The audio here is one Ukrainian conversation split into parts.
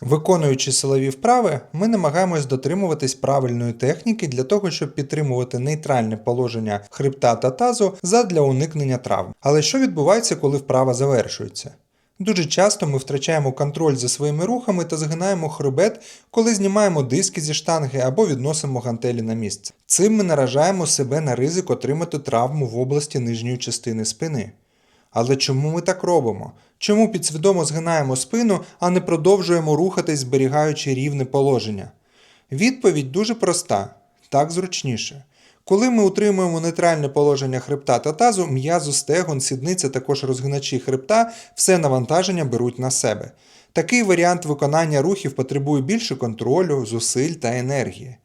Виконуючи силові вправи, ми намагаємось дотримуватись правильної техніки для того, щоб підтримувати нейтральне положення хребта та тазу задля уникнення травм. Але що відбувається, коли вправа завершується? Дуже часто ми втрачаємо контроль за своїми рухами та згинаємо хребет, коли знімаємо диски зі штанги або відносимо гантелі на місце. Цим ми наражаємо себе на ризик отримати травму в області нижньої частини спини. Але чому ми так робимо? Чому підсвідомо згинаємо спину, а не продовжуємо рухатись, зберігаючи рівне положення? Відповідь дуже проста: так зручніше. Коли ми утримуємо нейтральне положення хребта та тазу, м'язу, стегон, сідниця, також розгиначі хребта, все навантаження беруть на себе. Такий варіант виконання рухів потребує більше контролю, зусиль та енергії.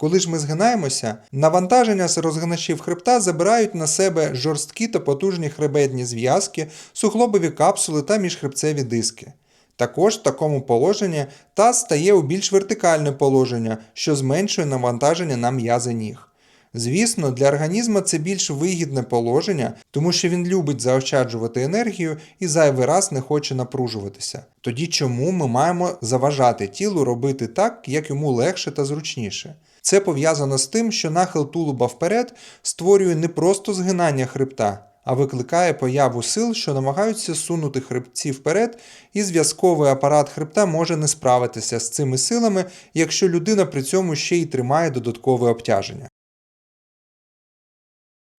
Коли ж ми згинаємося, навантаження з розгиначів хребта забирають на себе жорсткі та потужні хребетні зв'язки, суглобові капсули та міжхребцеві диски. Також в такому положенні таз стає у більш вертикальне положення, що зменшує навантаження на м'язи ніг. Звісно, для організму це більш вигідне положення, тому що він любить заощаджувати енергію і зайвий раз не хоче напружуватися. Тоді чому ми маємо заважати тілу робити так, як йому легше та зручніше? Це пов'язано з тим, що нахил тулуба вперед створює не просто згинання хребта, а викликає появу сил, що намагаються сунути хребці вперед, і зв'язковий апарат хребта може не справитися з цими силами, якщо людина при цьому ще й тримає додаткове обтяження.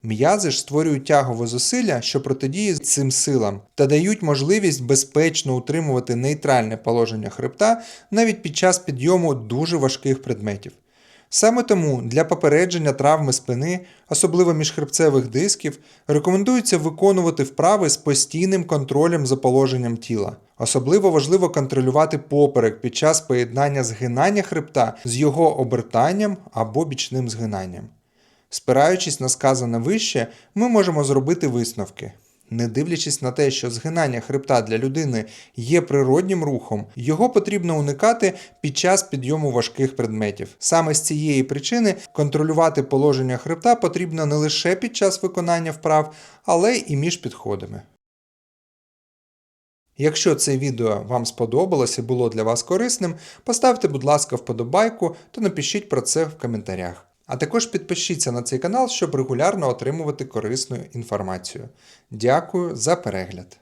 М'язи ж створюють тягове зусилля, що протидіє цим силам, та дають можливість безпечно утримувати нейтральне положення хребта навіть під час підйому дуже важких предметів. Саме тому для попередження травми спини, особливо міжхребцевих дисків, рекомендується виконувати вправи з постійним контролем за положенням тіла. Особливо важливо контролювати поперек під час поєднання згинання хребта з його обертанням або бічним згинанням. Спираючись на сказане вище, ми можемо зробити висновки. Не дивлячись на те, що згинання хребта для людини є природнім рухом, його потрібно уникати під час підйому важких предметів. Саме з цієї причини контролювати положення хребта потрібно не лише під час виконання вправ, але і між підходами. Якщо це відео вам сподобалось і було для вас корисним, поставте, будь ласка, вподобайку та напишіть про це в коментарях. А також підпишіться на цей канал, щоб регулярно отримувати корисну інформацію. Дякую за перегляд!